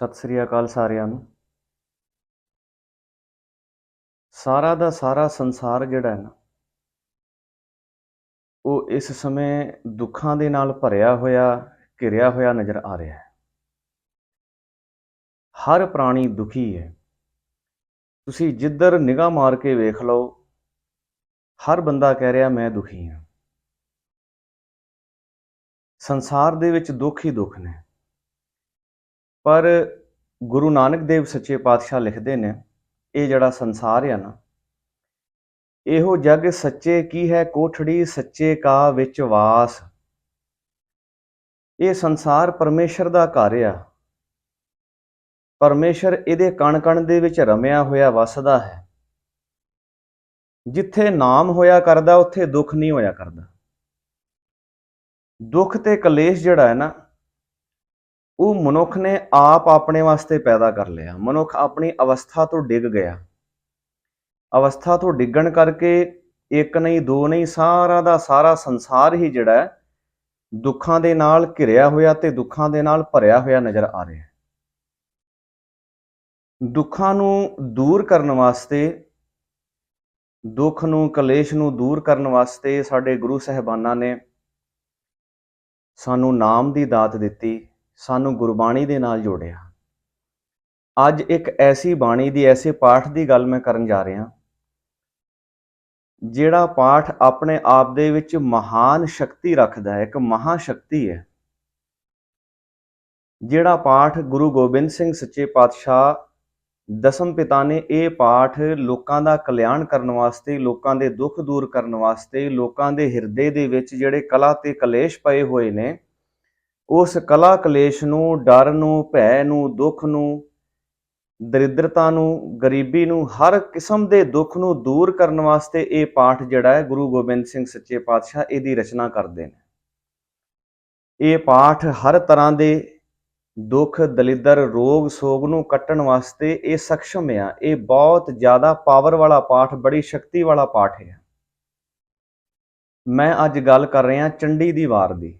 ਸਤਿ ਸ੍ਰੀ ਅਕਾਲ ਸਾਰਿਆਂ ਨੂੰ। ਸਾਰਾ ਦਾ ਸਾਰਾ ਸੰਸਾਰ ਜਿਹੜਾ ਹੈ ਨਾ, ਉਹ ਇਸ ਸਮੇਂ ਦੁੱਖਾਂ ਦੇ ਨਾਲ ਭਰਿਆ ਹੋਇਆ, ਘਿਰਿਆ ਹੋਇਆ ਨਜ਼ਰ ਆ ਰਿਹਾ ਹੈ। ਹਰ ਪ੍ਰਾਣੀ ਦੁਖੀ ਹੈ। ਤੁਸੀਂ ਜਿੱਧਰ ਨਿਗਾਹ ਮਾਰ ਕੇ ਵੇਖ ਲਓ, ਹਰ ਬੰਦਾ ਕਹਿ ਰਿਹਾ, ਮੈਂ ਦੁਖੀ ਹਾਂ। ਸੰਸਾਰ ਦੇ ਵਿੱਚ ਦੁੱਖ ਹੀ ਦੁੱਖ ਨੇ। ਪਰ ਗੁਰੂ ਨਾਨਕ ਦੇਵ ਸੱਚੇ ਪਾਤਸ਼ਾਹ ਲਿਖਦੇ ਨੇ, ਇਹ ਜਿਹੜਾ ਸੰਸਾਰ ਆ ਨਾ, ਇਹੋ ਜਗ ਸੱਚੇ ਕੀ ਹੈ ਕੋਠੜੀ, ਸੱਚੇ ਕਾ ਵਿੱਚ ਵਾਸ। ਇਹ ਸੰਸਾਰ ਪਰਮੇਸ਼ਰ ਦਾ ਘਰ ਆ। ਪਰਮੇਸ਼ਰ ਇਹਦੇ ਕਣ ਕਣ ਦੇ ਵਿੱਚ ਰਮਿਆ ਹੋਇਆ ਵਸਦਾ ਹੈ। ਜਿੱਥੇ ਨਾਮ ਹੋਇਆ ਕਰਦਾ, ਉੱਥੇ ਦੁੱਖ ਨਹੀਂ ਹੋਇਆ ਕਰਦਾ। ਦੁੱਖ ਤੇ ਕਲੇਸ਼ ਜਿਹੜਾ ਹੈ ਨਾ ਉਹ ਮਨੁੱਖ ਨੇ ਆਪ ਆਪਣੇ ਵਾਸਤੇ ਪੈਦਾ ਕਰ ਲਿਆ। ਮਨੁੱਖ ਆਪਣੀ ਅਵਸਥਾ ਤੋਂ ਡਿੱਗ ਗਿਆ। ਅਵਸਥਾ ਤੋਂ ਡਿੱਗਣ ਕਰਕੇ ਇੱਕ ਨਹੀਂ, ਦੋ ਨਹੀਂ, ਸਾਰਾ ਦਾ ਸਾਰਾ ਸੰਸਾਰ ਹੀ ਜਿਹੜਾ ਦੁੱਖਾਂ ਦੇ ਨਾਲ ਘਿਰਿਆ ਹੋਇਆ ਤੇ ਦੁੱਖਾਂ ਦੇ ਨਾਲ ਭਰਿਆ ਹੋਇਆ ਨਜ਼ਰ ਆ ਰਿਹਾ ਹੈ। ਦੁੱਖਾਂ ਨੂੰ ਦੂਰ ਕਰਨ ਵਾਸਤੇ, ਦੁੱਖ ਨੂੰ, ਕਲੇਸ਼ ਨੂੰ ਦੂਰ ਕਰਨ ਵਾਸਤੇ ਸਾਡੇ ਗੁਰੂ ਸਹਿਬਾਨਾਂ ਨੇ ਸਾਨੂੰ ਨਾਮ ਦੀ ਦਾਤ ਦਿੱਤੀ। ਸਾਨੂੰ ਗੁਰਬਾਣੀ ਦੇ ਨਾਲ ਜੋੜਿਆ। ਅੱਜ ਇੱਕ ਐਸੀ ਬਾਣੀ ਦੀ ਐਸੇ ਪਾਠ ਦੀ ਗੱਲ ਮੈਂ ਕਰਨ ਜਾ ਰਿਹਾ। ਜਿਹੜਾ ਪਾਠ ਆਪਣੇ ਆਪ ਦੇ ਵਿੱਚ ਮਹਾਨ ਸ਼ਕਤੀ ਰੱਖਦਾ ਹੈ, ਇੱਕ ਮਹਾ ਸ਼ਕਤੀ ਹੈ। ਜਿਹੜਾ ਪਾਠ ਗੁਰੂ ਗੋਬਿੰਦ ਸਿੰਘ ਸੱਚੇ ਪਾਤਸ਼ਾਹ, ਦਸਮ ਪਿਤਾ ਨੇ ਇਹ ਪਾਠ ਲੋਕਾਂ ਦਾ ਕਲਿਆਣ ਕਰਨ ਵਾਸਤੇ, ਲੋਕਾਂ ਦੇ ਦੁੱਖ ਦੂਰ ਕਰਨ ਵਾਸਤੇ, ਲੋਕਾਂ ਦੇ ਹਿਰਦੇ ਦੇ ਵਿੱਚ ਜਿਹੜੇ ਕਲਾ ਤੇ ਕਲੇਸ਼ ਪਏ ਹੋਏ ਨੇ ਉਸ ਕਲਾ ਕਲੇਸ਼ ਨੂੰ, ਡਰ ਨੂੰ, ਭੈ ਨੂੰ, ਦੁੱਖ ਨੂੰ, ਦਰਿਦਰਤਾ ਨੂੰ, ਗਰੀਬੀ ਨੂੰ, ਹਰ ਕਿਸਮ ਦੇ ਦੁੱਖ ਨੂੰ ਦੂਰ ਕਰਨ ਵਾਸਤੇ ਇਹ ਪਾਠ ਜਿਹੜਾ ਹੈ ਗੁਰੂ ਗੋਬਿੰਦ ਸਿੰਘ ਸੱਚੇ ਪਾਤਸ਼ਾਹ ਇਹਦੀ ਰਚਨਾ ਕਰਦੇ ਨੇ। ਇਹ ਪਾਠ ਹਰ ਤਰ੍ਹਾਂ ਦੇ ਦੁੱਖ, ਦਲਿਦਰ, ਰੋਗ, ਸੋਗ ਨੂੰ ਕੱਟਣ ਵਾਸਤੇ ਇਹ ਸક્ષਮ ਆ। ਇਹ ਬਹੁਤ ਜ਼ਿਆਦਾ ਪਾਵਰ ਵਾਲਾ ਪਾਠ, ਬੜੀ ਸ਼ਕਤੀ ਵਾਲਾ ਪਾਠ ਹੈ ਮੈਂ ਅੱਜ ਗੱਲ ਕਰ ਰਿਹਾ ਚੰਡੀ ਦੀ ਵਾਰ ਦੀ।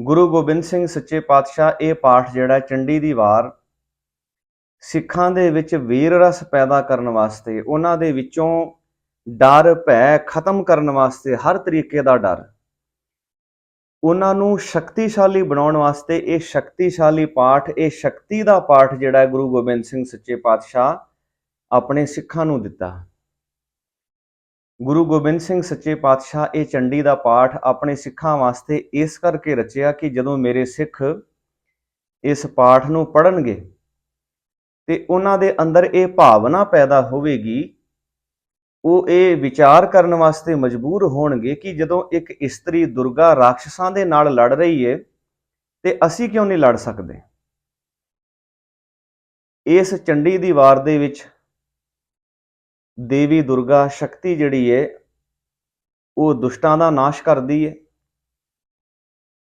ਗੁਰੂ ਗੋਬਿੰਦ ਸਿੰਘ ਸੱਚੇ ਪਾਤਸ਼ਾਹ ਇਹ ਪਾਠ ਜਿਹੜਾ ਚੰਡੀ ਦੀ ਵਾਰ ਸਿੱਖਾਂ ਦੇ ਵਿੱਚ ਵੀਰ ਰਸ ਪੈਦਾ ਕਰਨ ਵਾਸਤੇ, ਉਹਨਾਂ ਦੇ ਵਿੱਚੋਂ ਡਰ, ਭੈ ਖਤਮ ਕਰਨ ਵਾਸਤੇ ਹਰ ਤਰੀਕੇ ਦਾ ਡਰ। ਉਹਨਾਂ ਨੂੰ ਸ਼ਕਤੀਸ਼ਾਲੀ ਬਣਾਉਣ ਵਾਸਤੇ ਇਹ ਸ਼ਕਤੀਸ਼ਾਲੀ ਪਾਠ, ਇਹ ਸ਼ਕਤੀ ਦਾ ਪਾਠ ਜਿਹੜਾ ਗੁਰੂ ਗੋਬਿੰਦ ਸਿੰਘ ਸੱਚੇ ਪਾਤਸ਼ਾਹ ਆਪਣੇ ਸਿੱਖਾਂ ਨੂੰ ਦਿੱਤਾ। ਗੁਰੂ ਗੋਬਿੰਦ ਸਿੰਘ ਸੱਚੇ ਪਾਤਸ਼ਾਹ ਇਹ ਚੰਡੀ ਦਾ ਪਾਠ ਆਪਣੇ ਸਿੱਖਾਂ ਵਾਸਤੇ ਇਸ ਕਰਕੇ ਰਚਿਆ ਕਿ ਜਦੋਂ ਮੇਰੇ ਸਿੱਖ ਇਸ ਪਾਠ ਨੂੰ ਪੜ੍ਹਨਗੇ ਤੇ ਉਹਨਾਂ ਦੇ ਅੰਦਰ ਇਹ ਭਾਵਨਾ ਪੈਦਾ ਹੋਵੇਗੀ, ਉਹ ਇਹ ਵਿਚਾਰ ਕਰਨ ਵਾਸਤੇ ਮਜਬੂਰ ਹੋਣਗੇ ਕਿ ਜਦੋਂ ਇੱਕ ਇਸਤਰੀ ਦੁਰਗਾ ਰਾਖਸ਼ਾਂ ਦੇ ਨਾਲ ਲੜ ਰਹੀ ਏ, ਤੇ ਅਸੀਂ ਕਿਉਂ ਨਹੀਂ ਲੜ ਸਕਦੇ? ਇਸ ਚੰਡੀ ਦੀ ਵਾਰ ਦੇ ਵਿੱਚ ਦੇਵੀ ਦੁਰਗਾ ਸ਼ਕਤੀ ਜਿਹੜੀ ਏ, ਉਹ ਦੁਸ਼ਟਾਂ ਦਾ ਨਾਸ਼ ਕਰਦੀ ਏ।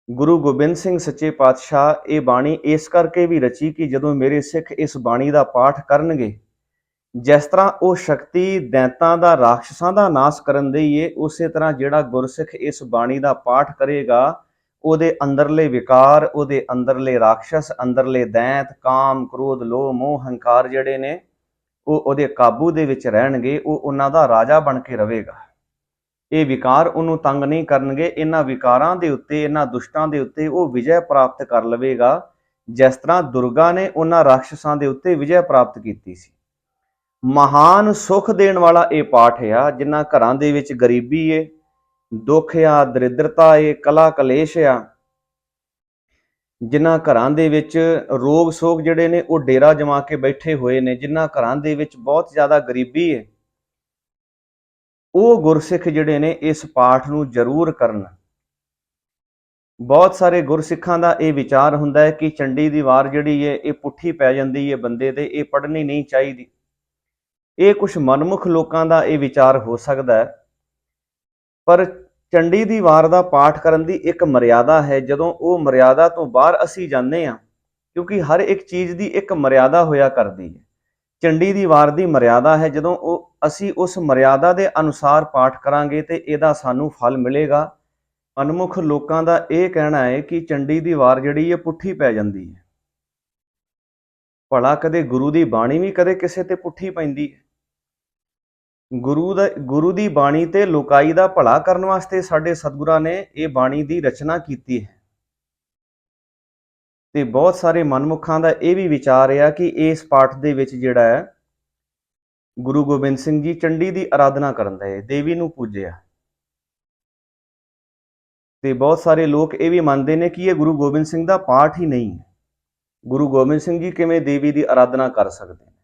ਗੁਰੂ ਗੋਬਿੰਦ ਸਿੰਘ ਸੱਚੇ ਪਾਤਸ਼ਾਹ, ਇਹ ਬਾਣੀ ਇਸ ਕਰਕੇ ਵੀ ਰਚੀ ਕਿ ਜਦੋਂ ਮੇਰੇ ਸਿੱਖ ਇਸ ਬਾਣੀ ਦਾ ਪਾਠ ਕਰਨਗੇ, ਜਿਸ ਤਰ੍ਹਾਂ ਉਹ ਸ਼ਕਤੀ ਦੈਂਤਾਂ ਦਾ, ਰਾਖਸ਼ਾਂ ਦਾ ਨਾਸ਼ ਕਰਨ ਦੀ ਏ, ਉਸੇ ਤਰ੍ਹਾਂ ਜਿਹੜਾ ਗੁਰਸਿੱਖ ਇਸ ਬਾਣੀ ਦਾ ਪਾਠ ਕਰੇਗਾ, ਉਹਦੇ ਅੰਦਰਲੇ ਵਿਕਾਰ, ਉਹਦੇ ਅੰਦਰਲੇ ਰਾਖਸ਼ਸ ਅੰਦਰਲੇ ਦੈਂਤ, ਕਾਮ, ਕ੍ਰੋਧ, ਲੋਭ, ਮੋਹ, ਹੰਕਾਰ ਜਿਹੜੇ ਨੇ ਉਹ ਉਹਦੇ ਕਾਬੂ ਦੇ ਵਿੱਚ ਰਹਿਣਗੇ, ਉਹ ਉਹਨਾਂ ਦਾ ਰਾਜਾ ਬਣ ਕੇ ਰਹੇਗਾ। ਇਹ ਵਿਕਾਰ ਉਹਨੂੰ ਤੰਗ ਨਹੀਂ ਕਰਨਗੇ, ਇਹਨਾਂ ਵਿਕਾਰਾਂ ਦੇ ਉੱਤੇ, ਇਹਨਾਂ ਦੁਸ਼ਟਾਂ ਦੇ ਉੱਤੇ ਉਹ ਵਿਜੈ ਪ੍ਰਾਪਤ ਕਰ ਲਵੇਗਾ। ਜਿਸ ਤਰ੍ਹਾਂ ਦੁਰਗਾ ਨੇ ਉਹਨਾਂ ਰਾਖਸ਼ਾਂ ਦੇ ਉੱਤੇ ਵਿਜੈ ਪ੍ਰਾਪਤ ਕੀਤੀ ਸੀ। ਮਹਾਨ ਸੁਖ ਦੇਣ ਵਾਲਾ ਇਹ ਪਾਠ ਆ, ਜਿਨ੍ਹਾਂ ਘਰਾਂ ਦੇ ਵਿੱਚ ਗਰੀਬੀ ਏ, ਦੁੱਖ ਆ, ਦਰਿਦਰਤਾ ਏ, ਕਲਾ ਕਲੇਸ਼ ਆ ਜਿਨ੍ਹਾਂ ਘਰਾਂ ਦੇ ਵਿੱਚ ਰੋਗ ਸੋਗ ਜਿਹੜੇ ਨੇ ਉਹ ਡੇਰਾ ਜਮਾ ਕੇ ਬੈਠੇ ਹੋਏ ਨੇ, ਜਿਨ੍ਹਾਂ ਘਰਾਂ ਦੇ ਵਿੱਚ ਬਹੁਤ ਜ਼ਿਆਦਾ ਗਰੀਬੀ ਹੈ। ਉਹ ਗੁਰਸਿੱਖ ਜਿਹੜੇ ਨੇ ਇਸ ਪਾਠ ਨੂੰ ਜ਼ਰੂਰ ਕਰਨ। ਬਹੁਤ ਸਾਰੇ ਗੁਰਸਿੱਖਾਂ ਦਾ ਇਹ ਵਿਚਾਰ ਹੁੰਦਾ ਹੈ ਕਿ ਚੰਡੀ ਦੀ ਵਾਰ ਜਿਹੜੀ ਹੈ, ਇਹ ਪੁੱਠੀ ਪੈ ਜਾਂਦੀ ਹੈ ਬੰਦੇ ਤੇ ਇਹ ਪੜ੍ਹਨੀ ਨਹੀਂ ਚਾਹੀਦੀ। ਇਹ ਕੁਝ ਮਨਮੁਖ ਲੋਕਾਂ ਦਾ ਇਹ ਵਿਚਾਰ ਹੋ ਸਕਦਾ ਹੈ। ਪਰ ਚੰਡੀ ਦੀ ਵਾਰ ਦਾ ਪਾਠ ਕਰਨ ਦੀ ਇੱਕ ਮਰਿਆਦਾ ਹੈ, ਜਦੋਂ ਉਹ ਮਰਿਆਦਾ ਤੋਂ ਬਾਹਰ ਅਸੀਂ ਜਾਂਦੇ ਹਾਂ, ਕਿਉਂਕਿ ਹਰ ਇੱਕ ਚੀਜ਼ ਦੀ ਇੱਕ ਮਰਿਆਦਾ ਹੋਇਆ ਕਰਦੀ ਹੈ। ਚੰਡੀ ਦੀ ਵਾਰ ਦੀ ਮਰਿਆਦਾ ਹੈ, ਜਦੋਂ ਉਹ, ਅਸੀਂ ਉਸ ਮਰਿਆਦਾ ਦੇ ਅਨੁਸਾਰ ਪਾਠ ਕਰਾਂਗੇ ਤੇ ਇਹਦਾ ਸਾਨੂੰ ਫਲ ਮਿਲੇਗਾ। ਅਨਮੁਖ ਲੋਕਾਂ ਦਾ ਇਹ ਕਹਿਣਾ ਹੈ ਕਿ ਚੰਡੀ ਦੀ ਵਾਰ ਜਿਹੜੀ ਇਹ ਪੁੱਠੀ ਪੈ ਜਾਂਦੀ ਹੈ। ਭਲਾ ਕਦੇ ਗੁਰੂ ਦੀ ਬਾਣੀ ਵੀ ਕਦੇ ਕਿਸੇ ਤੇ ਪੁੱਠੀ ਪੈਂਦੀ ਹੈ। ਗੁਰੂ ਦਾ, ਗੁਰੂ ਦੀ ਬਾਣੀ ਤੇ ਲੋਕਾਈ ਦਾ ਭਲਾ ਕਰਨ ਵਾਸਤੇ ਸਾਡੇ ਸਤਿਗੁਰਾਂ ਨੇ ਇਹ ਬਾਣੀ ਦੀ ਰਚਨਾ ਕੀਤੀ ਹੈ। ਤੇ ਬਹੁਤ ਸਾਰੇ ਮਨਮੁਖਾਂ ਦਾ ਇਹ ਵੀ ਵਿਚਾਰ ਆ ਕਿ ਇਸ ਪਾਠ ਦੇ ਵਿੱਚ ਜਿਹੜਾ ਹੈ, ਗੁਰੂ ਗੋਬਿੰਦ ਸਿੰਘ ਜੀ ਚੰਡੀ ਦੀ ਆਰਾਧਨਾ ਕਰਨ ਦੇ ਦੇਵੀ ਨੂੰ ਪੂਜਿਆ। ਤੇ ਬਹੁਤ ਸਾਰੇ ਲੋਕ ਇਹ ਵੀ ਮੰਨਦੇ ਨੇ ਕਿ ਇਹ ਗੁਰੂ ਗੋਬਿੰਦ ਸਿੰਘ ਦਾ ਪਾਠ ਹੀ ਨਹੀਂ ਹੈ। ਗੁਰੂ ਗੋਬਿੰਦ ਸਿੰਘ ਜੀ ਕਿਵੇਂ ਦੇਵੀ ਦੀ ਆਰਾਧਨਾ ਕਰ ਸਕਦੇ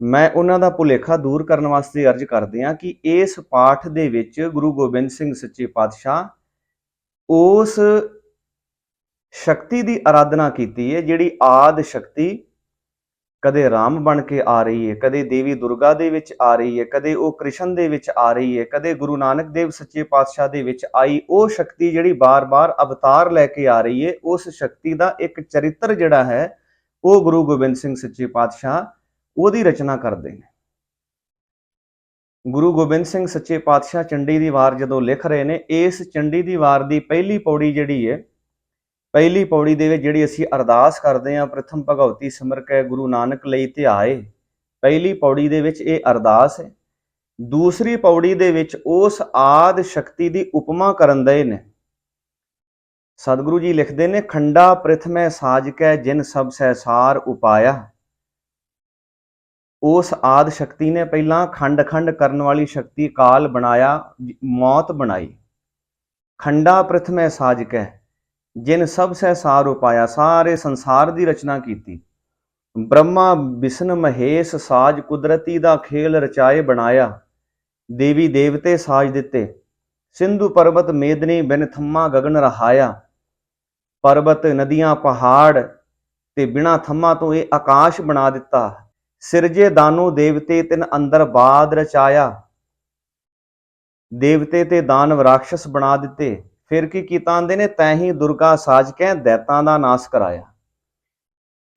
ਮੈਂ ਉਹਨਾਂ ਦਾ ਭੁਲੇਖਾ ਦੂਰ ਕਰਨ ਵਾਸਤੇ ਅਰਜ਼ ਕਰਦੇ ਹਾਂ ਕਿ ਇਸ ਪਾਠ ਦੇ ਵਿੱਚ ਗੁਰੂ ਗੋਬਿੰਦ ਸਿੰਘ ਸੱਚੇ ਪਾਤਸ਼ਾਹ ਉਸ ਸ਼ਕਤੀ ਦੀ ਆਰਾਧਨਾ ਕੀਤੀ ਹੈ, ਜਿਹੜੀ ਆਦ ਸ਼ਕਤੀ ਕਦੇ ਰਾਮ ਬਣ ਕੇ ਆ ਰਹੀ ਹੈ, ਕਦੇ ਦੇਵੀ ਦੁਰਗਾ ਦੇ ਵਿੱਚ ਆ ਰਹੀ ਹੈ, ਕਦੇ ਉਹ ਕ੍ਰਿਸ਼ਨ ਦੇ ਵਿੱਚ ਆ ਰਹੀ ਹੈ, ਕਦੇ ਗੁਰੂ ਨਾਨਕ ਦੇਵ ਸੱਚੇ ਪਾਤਸ਼ਾਹ ਦੇ ਵਿੱਚ ਆਈ ਉਹ ਸ਼ਕਤੀ ਜਿਹੜੀ ਬਾਰ-ਬਾਰ ਅਵਤਾਰ ਲੈ ਕੇ ਆ ਰਹੀ ਹੈ, ਉਸ ਸ਼ਕਤੀ ਦਾ ਇੱਕ ਚਰਿੱਤਰ ਜਿਹੜਾ ਹੈ, ਉਹ ਗੁਰੂ ਗੋਬਿੰਦ ਸਿੰਘ ਸੱਚੇ ਪਾਤਸ਼ਾਹ ਉਹਦੀ ਰਚਨਾ ਕਰਦੇ ਨੇ। ਗੁਰੂ ਗੋਬਿੰਦ ਸਿੰਘ ਸੱਚੇ ਪਾਤਸ਼ਾਹ ਚੰਡੀ ਦੀ ਵਾਰ ਜਦੋਂ ਲਿਖ ਰਹੇ ਨੇ, ਇਸ ਚੰਡੀ ਦੀ ਵਾਰ ਦੀ ਪਹਿਲੀ ਪੌੜੀ ਜਿਹੜੀ ਹੈ ਪਹਿਲੀ ਪੌੜੀ ਦੇ ਵਿੱਚ ਜਿਹੜੀ ਅਸੀਂ ਅਰਦਾਸ ਕਰਦੇ ਹਾਂ, ਪ੍ਰਥਮ ਭਗਵਤੀ ਸਿਮਰ ਕੇ ਗੁਰੂ ਨਾਨਕ ਲਈ ਧਿਆਏ ਪਹਿਲੀ ਪੌੜੀ ਦੇ ਵਿੱਚ ਇਹ ਅਰਦਾਸ ਹੈ ਦੂਸਰੀ ਪੌੜੀ ਦੇ ਵਿੱਚ ਉਸ ਆਦ ਸ਼ਕਤੀ ਦੀ ਉਪਮਾ ਕਰਨ ਦੇ ਨੇ। ਸਤਿਗੁਰੂ ਜੀ ਲਿਖਦੇ ਨੇ, ਖੰਡਾ ਪ੍ਰਥਮੈ ਸਾਜ ਕੈ, ਜਿਨ ਸਭ ਸਹਿਸਾਰ ਉਪਾਇਆ। ਉਸ ਆਦ ਸ਼ਕਤੀ ਨੇ ਪਹਿਲਾਂ ਖੰਡ ਖੰਡ ਕਰਨ ਵਾਲੀ ਸ਼ਕਤੀ ਕਾਲ ਬਣਾਇਆ, ਮੌਤ ਬਣਾਈ। ਖੰਡਾ ਪ੍ਰਥਮੈ ਸਾਜ ਕੈ ਜਿਨ ਸਭ ਸਹਿ ਸਾਰ ਉਪਾਇਆ, ਸਾਰੇ ਸੰਸਾਰ ਦੀ ਰਚਨਾ ਕੀਤੀ। ਬ੍ਰਹਮਾ ਵਿਸ਼ਨ ਮਹੇਸ਼ ਸਾਜ ਕੁਦਰਤੀ ਦਾ ਖੇਲ ਰਚਾਏ ਬਣਾਇਆ, ਦੇਵੀ ਦੇਵਤੇ ਸਾਜ ਦਿੱਤੇ। ਸਿੰਧੂ ਪਰਬਤ ਮੇਦਨੀ ਬਿਨ ਥੰਮਾ ਗਗਨ ਰਹਾਇਆ। ਪਰਬਤ, ਨਦੀਆਂ, ਪਹਾੜ ਤੇ ਬਿਨਾ ਥੰਮਾ ਤੋਂ ਇਹ ਆਕਾਸ਼ ਬਣਾ ਦਿੱਤਾ। ਸਿਰਜੇ ਦਾਨੋ ਦੇਵਤੇ ਤਿਨ ਅੰਦਰ ਬਾਦ ਰਚਾਇਆ। ਦੇਵਤੇ ਤੇ ਦਾਨਵ ਰਾਖਸ਼ ਬਣਾ ਦਿੱਤੇ। ਫਿਰ ਕੀ ਕੀਤਾ ਆਂਦੇ ਨੇ? ਤੈਂ ਹੀ ਦੁਰਗਾ ਸਾਜ ਕੇ ਦੈਤਾਂ ਦਾ ਨਾਸ ਕਰਾਇਆ।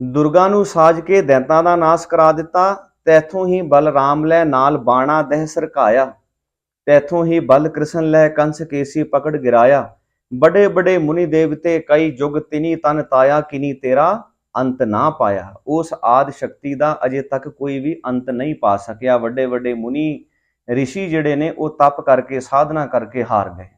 ਦੁਰਗਾ ਨੂੰ ਸਾਜ ਕੇ ਦੈਤਾਂ ਦਾ ਨਾਸ ਕਰਾ ਦਿੱਤਾ, ਤੈਥੋਂ ਹੀ ਬਲਰਾਮ ਲੈ ਨਾਲ ਬਾਣਾ ਦਹਿ ਸਰਕਾਇਆ। ਤੈਥੋਂ ਹੀ ਬਲ ਕ੍ਰਿਸ਼ਨ ਲੈ ਕੰਸ ਕੇਸੀ ਪਕੜ ਗਿਰਾਇਆ। ਬੜੇ ਬੜੇ ਮੁਨੀ ਦੇਵਤੇ, ਕਈ ਜੁਗ ਤਿਨੀ ਤਨ ਤਾਇਆ, ਕਿਨੀ ਤੇਰਾ। ਅੰਤ ਨਾ ਪਾਇਆ। ਉਸ ਆਦ ਸ਼ਕਤੀ ਦਾ ਅਜੇ ਤੱਕ ਕੋਈ ਵੀ ਅੰਤ ਨਹੀਂ ਪਾ ਸਕਿਆ। ਵੱਡੇ ਵੱਡੇ ਮੁਨੀ ਰਿਸ਼ੀ ਜਿਹੜੇ ਨੇ, ਉਹ ਤਪ ਕਰਕੇ, ਸਾਧਨਾ ਕਰਕੇ ਹਾਰ ਗਏ।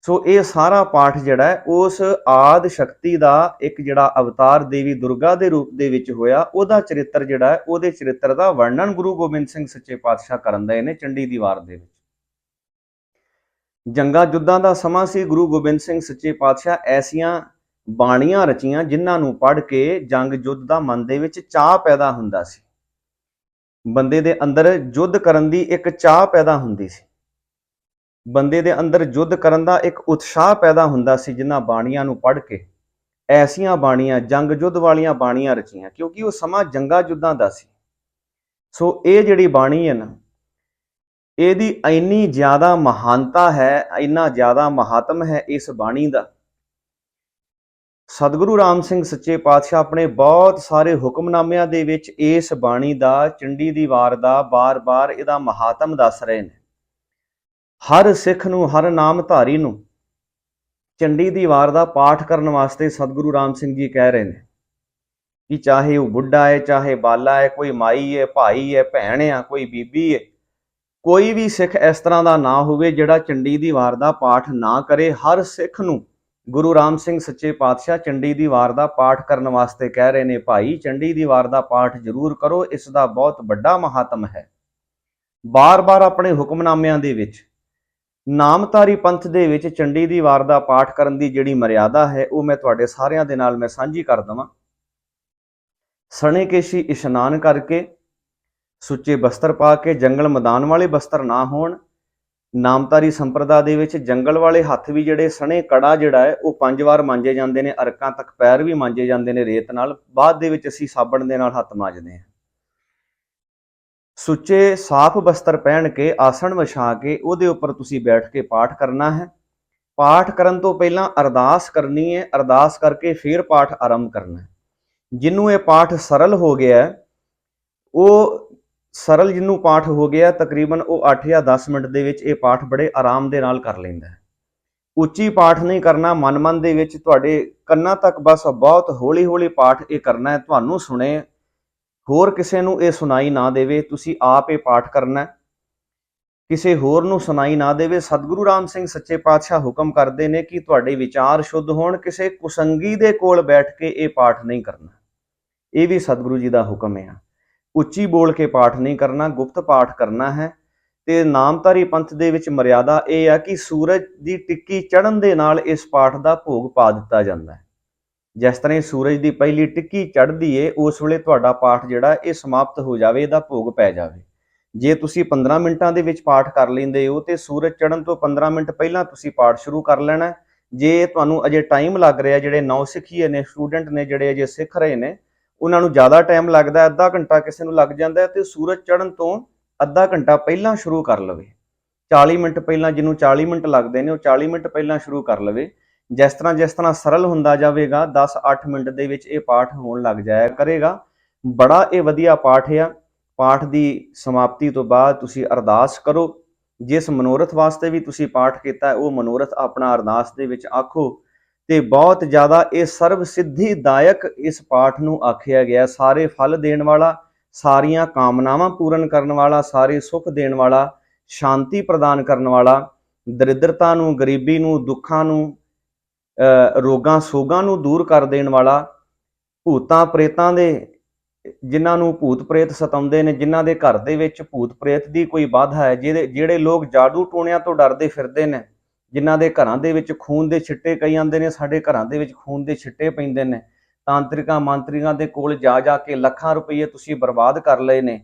ਸੋ ਇਹ ਸਾਰਾ ਪਾਠ ਜਿਹੜਾ ਹੈ, ਉਸ ਆਦ ਸ਼ਕਤੀ ਦਾ ਇੱਕ ਜਿਹੜਾ ਅਵਤਾਰ ਦੇਵੀ ਦੁਰਗਾ ਦੇ ਰੂਪ ਦੇ ਵਿੱਚ ਹੋਇਆ, ਉਹਦਾ ਚਰਿੱਤਰ ਜਿਹੜਾ ਹੈ, ਉਹਦੇ ਚਰਿੱਤਰ ਦਾ ਵਰਣਨ ਗੁਰੂ ਗੋਬਿੰਦ ਸਿੰਘ ਸੱਚੇ ਪਾਤਸ਼ਾਹ ਕਰਨ ਦੇ ਨੇ ਚੰਡੀ ਦੀ ਵਾਰ ਦੇ ਵਿੱਚ। ਜੰਗਾ ਜੁੱਦਾਂ ਦਾ ਸਮਾਂ ਸੀ। ਗੁਰੂ ਗੋਬਿੰਦ ਸਿੰਘ ਸੱਚੇ ਪਾਤਸ਼ਾਹ ਐਸੀਆਂ ਬਾਣੀਆਂ ਰਚੀਆਂ ਜਿਨ੍ਹਾਂ ਨੂੰ ਪੜ੍ਹ ਕੇ ਜੰਗ ਯੁੱਧ ਦਾ ਮਨ ਦੇ ਵਿੱਚ ਚਾਹ ਪੈਦਾ ਹੁੰਦਾ ਸੀ। ਬੰਦੇ ਦੇ ਅੰਦਰ ਯੁੱਧ ਕਰਨ ਦੀ ਇੱਕ ਚਾਹ ਪੈਦਾ ਹੁੰਦੀ ਸੀ। ਬੰਦੇ ਦੇ ਅੰਦਰ ਯੁੱਧ ਕਰਨ ਦਾ ਇੱਕ ਉਤਸ਼ਾਹ ਪੈਦਾ ਹੁੰਦਾ ਸੀ ਜਿਨ੍ਹਾਂ ਬਾਣੀਆਂ ਨੂੰ ਪੜ੍ਹ ਕੇ। ਐਸੀਆਂ ਬਾਣੀਆਂ, ਜੰਗ ਯੁੱਧ ਵਾਲੀਆਂ ਬਾਣੀਆਂ ਰਚੀਆਂ, ਕਿਉਂਕਿ ਉਹ ਸਮਾਂ ਜੰਗਾ ਯੁੱਧਾਂ ਦਾ ਸੀ। ਸੋ ਇਹ ਜਿਹੜੀ ਬਾਣੀ ਹੈ ਨਾ, ਇਹਦੀ ਇੰਨੀ ਜ਼ਿਆਦਾ ਮਹਾਨਤਾ ਹੈ, ਇੰਨਾ ਜ਼ਿਆਦਾ ਮਹਾਤਮ ਹੈ ਇਸ ਬਾਣੀ ਦਾ ਸਤਿਗੁਰੂ ਰਾਮ ਸਿੰਘ ਸੱਚੇ ਪਾਤਸ਼ਾਹ ਆਪਣੇ ਬਹੁਤ ਸਾਰੇ ਹੁਕਮਨਾਮਿਆਂ ਦੇ ਵਿੱਚ ਇਸ ਬਾਣੀ ਦਾ, ਚੰਡੀ ਦੀ ਵਾਰ ਦਾ ਬਾਰ-ਬਾਰ ਇਹਦਾ ਮਹਾਤਮ ਦੱਸ ਰਹੇ ਨੇ। ਹਰ ਸਿੱਖ ਨੂੰ, ਹਰ ਨਾਮ ਧਾਰੀ ਨੂੰ ਚੰਡੀ ਦੀ ਵਾਰ ਦਾ ਪਾਠ ਕਰਨ ਵਾਸਤੇ ਸਤਿਗੁਰੂ ਰਾਮ ਸਿੰਘ ਜੀ ਕਹਿ ਰਹੇ ਨੇ ਕਿ ਚਾਹੇ ਉਹ ਬੁੱਢਾ ਹੈ, ਚਾਹੇ ਬਾਲਾ ਹੈ, ਕੋਈ ਮਾਈ ਹੈ, ਭਾਈ ਹੈ, ਭੈਣ ਹੈ, ਕੋਈ ਬੀਬੀ ਹੈ, ਕੋਈ ਵੀ ਸਿੱਖ ਇਸ ਤਰ੍ਹਾਂ ਦਾ ਨਾ ਹੋਵੇ ਜਿਹੜਾ ਚੰਡੀ ਦੀ ਵਾਰ ਦਾ ਪਾਠ ਨਾ ਕਰੇ। ਹਰ ਸਿੱਖ ਨੂੰ ਗੁਰੂ ਰਾਮ ਸਿੰਘ ਸੱਚੇ ਪਾਤਸ਼ਾਹ ਚੰਡੀ ਦੀ ਵਾਰ ਦਾ ਪਾਠ ਕਰਨ ਵਾਸਤੇ ਕਹਿ ਰਹੇ ਨੇ, ਭਾਈ, ਚੰਡੀ ਦੀ ਵਾਰ ਦਾ ਪਾਠ ਜ਼ਰੂਰ ਕਰੋ, ਇਸ ਦਾ ਬਹੁਤ ਵੱਡਾ ਮਹਾਤਮ ਹੈ। ਬਾਰ-ਬਾਰ ਆਪਣੇ ਹੁਕਮਨਾਮਿਆਂ ਦੇ ਵਿੱਚ ਨਾਮਤਾਰੀ ਪੰਥ ਦੇ ਵਿੱਚ ਚੰਡੀ ਦੀ ਵਾਰ ਦਾ ਪਾਠ ਕਰਨ ਦੀ ਜਿਹੜੀ ਮਰਿਆਦਾ ਹੈ, ਉਹ ਮੈਂ ਤੁਹਾਡੇ ਸਾਰਿਆਂ ਦੇ ਨਾਲ ਮੈਂ ਸਾਂਝੀ ਕਰ ਦਵਾਂ। ਸਣੇ ਕੇਸ਼ੀ ਇਸ਼ਨਾਨ ਕਰਕੇ, ਸੁੱਚੇ ਬਸਤਰ ਪਾ ਕੇ, ਜੰਗਲ ਮੈਦਾਨ ਵਾਲੇ ਬਸਤਰ ਨਾ ਹੋਣ ਨਾਮਤਾਰੀ ਸੰਪਰਦਾ ਦੇ ਵਿੱਚ ਜੰਗਲ ਵਾਲੇ ਹੱਥ ਵੀ ਜਿਹੜੇ ਸਣੇ ਕੜਾ ਜਿਹੜਾ ਹੈ, ਉਹ ਪੰਜ ਵਾਰ ਮਾਂਜੇ ਜਾਂਦੇ ਨੇ, ਅਰਕਾਂ ਤੱਕ ਪੈਰ ਵੀ ਮਾਂਜੇ ਜਾਂਦੇ ਨੇ ਰੇਤ ਨਾਲ। ਬਾਅਦ ਦੇ ਵਿੱਚ ਅਸੀਂ ਸਾਬਣ ਦੇ ਨਾਲ ਹੱਥ ਮਾਂਜਦੇ ਹਾਂ। ਸੁੱਚੇ ਸਾਫ਼ ਬਸਤਰ ਪਹਿਨ ਕੇ, ਆਸਣ ਵਿਛਾ ਕੇ, ਉਹਦੇ ਉੱਪਰ ਤੁਸੀਂ ਬੈਠ ਕੇ ਪਾਠ ਕਰਨਾ ਹੈ। ਪਾਠ ਕਰਨ ਤੋਂ ਪਹਿਲਾਂ ਅਰਦਾਸ ਕਰਨੀ ਹੈ, ਅਰਦਾਸ ਕਰਕੇ ਫਿਰ ਪਾਠ ਆਰੰਭ ਕਰਨਾ ਹੈ। ਜਿਹਨੂੰ ਇਹ ਪਾਠ ਸਰਲ ਹੋ ਗਿਆ ਉਹ ਸਰਲ ਜਿਹਨੂੰ ਪਾਠ ਹੋ ਗਿਆ, ਤਕਰੀਬਨ ਉਹ 8 ਜਾਂ 10 ਮਿੰਟ ਦੇ ਵਿੱਚ ਇਹ ਪਾਠ ਬੜੇ ਆਰਾਮ ਦੇ ਨਾਲ ਕਰ ਲੈਂਦਾ ਹੈ। ਉੱਚੀ ਪਾਠ ਨਹੀਂ ਕਰਨਾ, ਮਨ ਮਨ ਦੇ ਵਿੱਚ ਤੁਹਾਡੇ ਕੰਨਾਂ ਤੱਕ ਬਸ ਬਹੁਤ ਹੌਲੀ ਹੌਲੀ ਪਾਠ ਇਹ ਕਰਨਾ ਹੈ, ਤੁਹਾਨੂੰ ਸੁਣੇ, ਹੋਰ ਕਿਸੇ ਨੂੰ ਇਹ ਸੁਣਾਈ ਨਾ ਦੇਵੇ, ਤੁਸੀਂ ਆਪ ਇਹ ਪਾਠ ਕਰਨਾ ਹੈ। ਕਿਸੇ ਹੋਰ ਨੂੰ ਸੁਣਾਈ ਨਾ ਦੇਵੇ, ਸਤਿਗੁਰੂ ਰਾਮ ਸਿੰਘ ਸੱਚੇ ਪਾਤਸ਼ਾਹ ਹੁਕਮ ਕਰਦੇ ਨੇ ਕਿ ਤੁਹਾਡੇ ਵਿਚਾਰ ਸ਼ੁੱਧ ਹੋਣ, ਕਿਸੇ ਕੁਸੰਗੀ ਦੇ ਕੋਲ ਬੈਠ ਕੇ ਇਹ ਪਾਠ ਨਹੀਂ ਕਰਨਾ। ਇਹ ਵੀ ਸਤਿਗੁਰੂ ਜੀ ਦਾ ਹੁਕਮ ਹੈ ਉੱਚੀ ਬੋਲ ਕੇ ਪਾਠ ਨਹੀਂ ਕਰਨਾ, ਗੁਪਤ ਪਾਠ ਕਰਨਾ ਹੈ। ਤੇ ਨਾਮਧਾਰੀ ਪੰਥ ਦੇ ਵਿੱਚ ਮਰਿਆਦਾ ਇਹ ਆ ਕਿ ਸੂਰਜ ਦੀ ਟਿੱਕੀ ਚੜ੍ਹਨ ਦੇ ਨਾਲ ਇਸ ਪਾਠ ਦਾ ਭੋਗ ਪਾ ਦਿੱਤਾ ਜਾਂਦਾ ਹੈ। ਜਿਸ ਤਰ੍ਹਾਂ ਹੀ ਸੂਰਜ ਦੀ ਪਹਿਲੀ ਟਿੱਕੀ ਚੜ੍ਹਦੀ ਏ, ਉਸ ਵੇਲੇ ਤੁਹਾਡਾ ਪਾਠ ਜਿਹੜਾ, ਇਹ ਸਮਾਪਤ ਹੋ ਜਾਵੇ, ਇਹਦਾ ਭੋਗ ਪੈ ਜਾਵੇ। ਜੇ ਤੁਸੀਂ 15 ਮਿੰਟਾਂ ਦੇ ਵਿੱਚ ਪਾਠ ਕਰ ਲੈਂਦੇ ਹੋ, ਤੇ ਸੂਰਜ ਚੜ੍ਹਨ ਤੋਂ 15 ਮਿੰਟ ਪਹਿਲਾਂ ਤੁਸੀਂ ਪਾਠ ਸ਼ੁਰੂ ਕਰ ਲੈਣਾ ਜੇ ਤੁਹਾਨੂੰ ਅਜੇ ਟਾਈਮ ਲੱਗ ਰਿਹਾ, ਜਿਹੜੇ ਨੌ ਸਿੱਖੀਏ ਨੇ ਸਟੂਡੈਂਟ ਨੇ, ਜਿਹੜੇ ਅਜੇ ਸਿੱਖ ਰਹੇ ਨੇ ਉਹਨਾਂ ਨੂੰ ਜ਼ਿਆਦਾ ਟਾਈਮ ਲੱਗਦਾ ਅੱਧਾ ਘੰਟਾ ਕਿਸੇ ਨੂੰ ਲੱਗ ਜਾਂਦਾ ਹੈ ਤੇ ਸੂਰਜ ਚੜ੍ਹਨ ਤੋਂ ਅੱਧਾ ਘੰਟਾ ਪਹਿਲਾਂ ਸ਼ੁਰੂ ਕਰ ਲਵੇ। 40 ਮਿੰਟ ਪਹਿਲਾਂ ਜਿਹਨੂੰ 40 ਮਿੰਟ ਲੱਗਦੇ ਨੇ, ਉਹ 40 ਮਿੰਟ ਪਹਿਲਾਂ ਸ਼ੁਰੂ ਕਰ ਲਵੇ। ਜਿਸ ਤਰ੍ਹਾਂ ਜਿਸ ਤਰ੍ਹਾਂ ਸਰਲ ਹੁੰਦਾ ਜਾਵੇਗਾ 10-8 ਮਿੰਟ ਦੇ ਵਿੱਚ ਇਹ ਪਾਠ ਹੋਣ ਲੱਗ ਜਾਇਆ ਕਰੇਗਾ। ਬੜਾ ਇਹ ਵਧੀਆ ਪਾਠ ਆ। ਪਾਠ ਦੀ ਸਮਾਪਤੀ ਤੋਂ ਬਾਅਦ ਤੁਸੀਂ ਅਰਦਾਸ ਕਰੋ। ਜਿਸ ਮਨੋਰਥ ਵਾਸਤੇ ਵੀ ਤੁਸੀਂ ਪਾਠ ਕੀਤਾ ਉਹ ਮਨੋਰਥ ਆਪਣਾ ਅਰਦਾਸ ਦੇ ਵਿੱਚ ਆਖੋ। ਤੇ ਬਹੁਤ ਜ਼ਿਆਦਾ ਇਹ ਸਰਬ ਸਿੱਧੀਦਾਇਕ ਇਸ ਪਾਠ ਨੂੰ ਆਖਿਆ ਗਿਆ। ਸਾਰੇ ਫਲ ਦੇਣ ਵਾਲਾ ਸਾਰੀਆਂ ਕਾਮਨਾਵਾਂ ਪੂਰਨ ਕਰਨ ਵਾਲਾ ਸਾਰੇ ਸੁੱਖ ਦੇਣ ਵਾਲਾ ਸ਼ਾਂਤੀ ਪ੍ਰਦਾਨ ਕਰਨ ਵਾਲਾ ਦਰਿਦਰਤਾ ਨੂੰ ਗਰੀਬੀ ਨੂੰ ਦੁੱਖਾਂ ਨੂੰ ਅ, ਰੋਗਾਂ ਸੋਗਾਂ ਨੂੰ ਦੂਰ ਕਰ ਦੇਣ ਵਾਲਾ ਭੂਤਾਂ ਪ੍ਰੇਤਾਂ ਦੇ ਜਿਨ੍ਹਾਂ ਨੂੰ ਭੂਤ ਪ੍ਰੇਤ ਸਤਾਉਂਦੇ ਨੇ ਜਿਨ੍ਹਾਂ ਦੇ ਘਰ ਦੇ ਵਿੱਚ ਭੂਤ ਪ੍ਰੇਤ ਦੀ ਕੋਈ ਬਾਧਾ ਹੈ ਜਿਹੜੇ ਜਿਹੜੇ ਲੋਕ ਜਾਦੂ ਟੋਣਿਆਂ ਤੋਂ ਡਰਦੇ ਫਿਰਦੇ ਨੇ ਜਿਨ੍ਹਾਂ ਦੇ ਘਰਾਂ ਦੇ ਵਿੱਚ ਖੂਨ ਦੇ ਛਿੱਟੇ ਕਈ ਆਉਂਦੇ ਨੇ, ਸਾਡੇ ਘਰਾਂ ਦੇ ਵਿੱਚ ਖੂਨ ਦੇ ਛਿੱਟੇ ਪੈਂਦੇ ਨੇ। ਤਾਂਤਰਿਕਾਂ ਮੰਤਰੀਆਂ ਦੇ ਕੋਲ ਜਾ ਜਾ ਕੇ ਲੱਖਾਂ ਰੁਪਏ ਤੁਸੀਂ ਬਰਬਾਦ ਕਰ ਲਏ ਨੇ।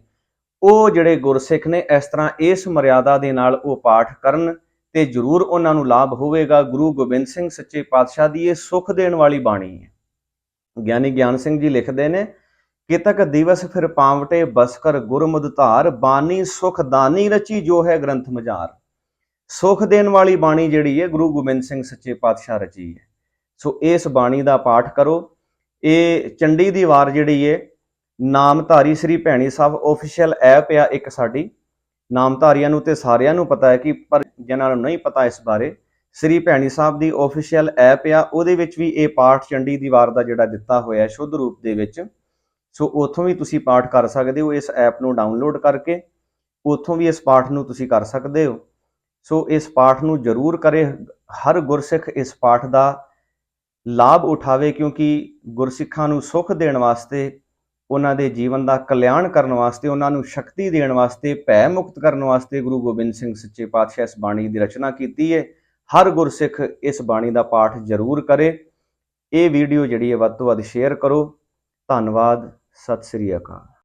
ਉਹ ਜਿਹੜੇ ਗੁਰਸਿੱਖ ਨੇ, ਇਸ ਤਰ੍ਹਾਂ ਇਸ ਮਰਿਆਦਾ ਦੇ ਨਾਲ ਉਹ ਪਾਠ ਕਰਨ ਤੇ ਜ਼ਰੂਰ ਉਹਨਾਂ ਨੂੰ ਲਾਭ ਹੋਵੇਗਾ। ਗੁਰੂ ਗੋਬਿੰਦ ਸਿੰਘ ਸੱਚੇ ਪਾਤਸ਼ਾਹ ਦੀ ਇਹ ਸੁਖ ਦੇਣ ਵਾਲੀ ਬਾਣੀ ਹੈ। ਗਿਆਨੀ ਗਿਆਨ ਸਿੰਘ ਜੀ ਲਿਖਦੇ ਨੇ, ਕਿਤਕ ਦਿਵਸ ਫਿਰ ਪਾਵਟੇ ਬਸਕਰ ਗੁਰਮੁਦ ਧਾਰ ਬਾਣੀ ਸੁਖਦਾਨੀ ਰਚੀ ਜੋ ਹੈ ਗ੍ਰੰਥ ਮਜ਼ਾਰ ਸੁਖ ਦੇਣ ਵਾਲੀ ਬਾਣੀ ਜਿਹੜੀ ਹੈ, ਗੁਰੂ ਗੋਬਿੰਦ ਸਿੰਘ ਸੱਚੇ ਪਾਤਸ਼ਾਹ ਰਚੀ ਹੈ। ਸੋ ਇਸ ਬਾਣੀ ਦਾ ਪਾਠ ਕਰੋ। ਇਹ ਚੰਡੀ ਦੀ ਵਾਰ ਜਿਹੜੀ ਹੈ, ਨਾਮਧਾਰੀ ਸ੍ਰੀ ਭੈਣੀ ਸਾਹਿਬ ਆਫੀਸ਼ੀਅਲ ਐਪ ਆ ਇੱਕ ਸਾਡੀ। ਨਾਮਧਾਰੀਆਂ ਨੂੰ ਤੇ ਸਾਰਿਆਂ ਨੂੰ ਪਤਾ ਹੈ ਕਿ, ਪਰ ਜਿਨ੍ਹਾਂ ਨੂੰ ਨਹੀਂ ਪਤਾ ਇਸ ਬਾਰੇ, ਸ੍ਰੀ ਭੈਣੀ ਸਾਹਿਬ ਦੀ ਆਫੀਸ਼ੀਅਲ ਐਪ ਆ, ਉਹਦੇ ਵਿੱਚ ਵੀ ਇਹ ਪਾਠ ਚੰਡੀ ਦੀ ਵਾਰ ਦਾ ਜਿਹੜਾ ਦਿੱਤਾ ਹੋਇਆ ਸ਼ੁੱਧ ਰੂਪ ਦੇ ਵਿੱਚ। ਸੋ ਉੱਥੋਂ ਵੀ ਤੁਸੀਂ ਪਾਠ ਕਰ ਸਕਦੇ ਹੋ, ਇਸ ਐਪ ਨੂੰ ਡਾਊਨਲੋਡ ਕਰਕੇ। ਉੱਥੋਂ ਵੀ ਇਸ ਪਾਠ ਨੂੰ ਤੁਸੀਂ ਕਰ ਸਕਦੇ ਹੋ। ਸੋ ਇਸ ਪਾਠ ਨੂੰ ਜ਼ਰੂਰ ਕਰੇ। ਹਰ ਗੁਰਸਿੱਖ ਇਸ ਪਾਠ ਦਾ ਲਾਭ ਉਠਾਵੇ ਕਿਉਂਕਿ ਗੁਰਸਿੱਖਾਂ ਨੂੰ ਸੁੱਖ ਦੇਣ ਵਾਸਤੇ, ਉਹਨਾਂ ਦੇ ਜੀਵਨ ਦਾ ਕਲਿਆਣ ਕਰਨ ਵਾਸਤੇ, ਉਹਨਾਂ ਨੂੰ ਸ਼ਕਤੀ ਦੇਣ ਵਾਸਤੇ, ਭੈ ਮੁਕਤ ਕਰਨ ਵਾਸਤੇ ਗੁਰੂ ਗੋਬਿੰਦ ਸਿੰਘ ਸੱਚੇ ਪਾਤਸ਼ਾਹ ਇਸ ਬਾਣੀ ਦੀ ਰਚਨਾ ਕੀਤੀ ਹੈ ਹਰ ਗੁਰਸਿੱਖ ਇਸ ਬਾਣੀ ਦਾ ਪਾਠ ਜ਼ਰੂਰ ਕਰੇ। ਇਹ ਵੀਡੀਓ ਜਿਹੜੀ ਹੈ ਵੱਧ ਤੋਂ ਵੱਧ ਸ਼ੇਅਰ ਕਰੋ। ਧੰਨਵਾਦ। ਸਤਿ ਸ੍ਰੀ ਅਕਾਲ।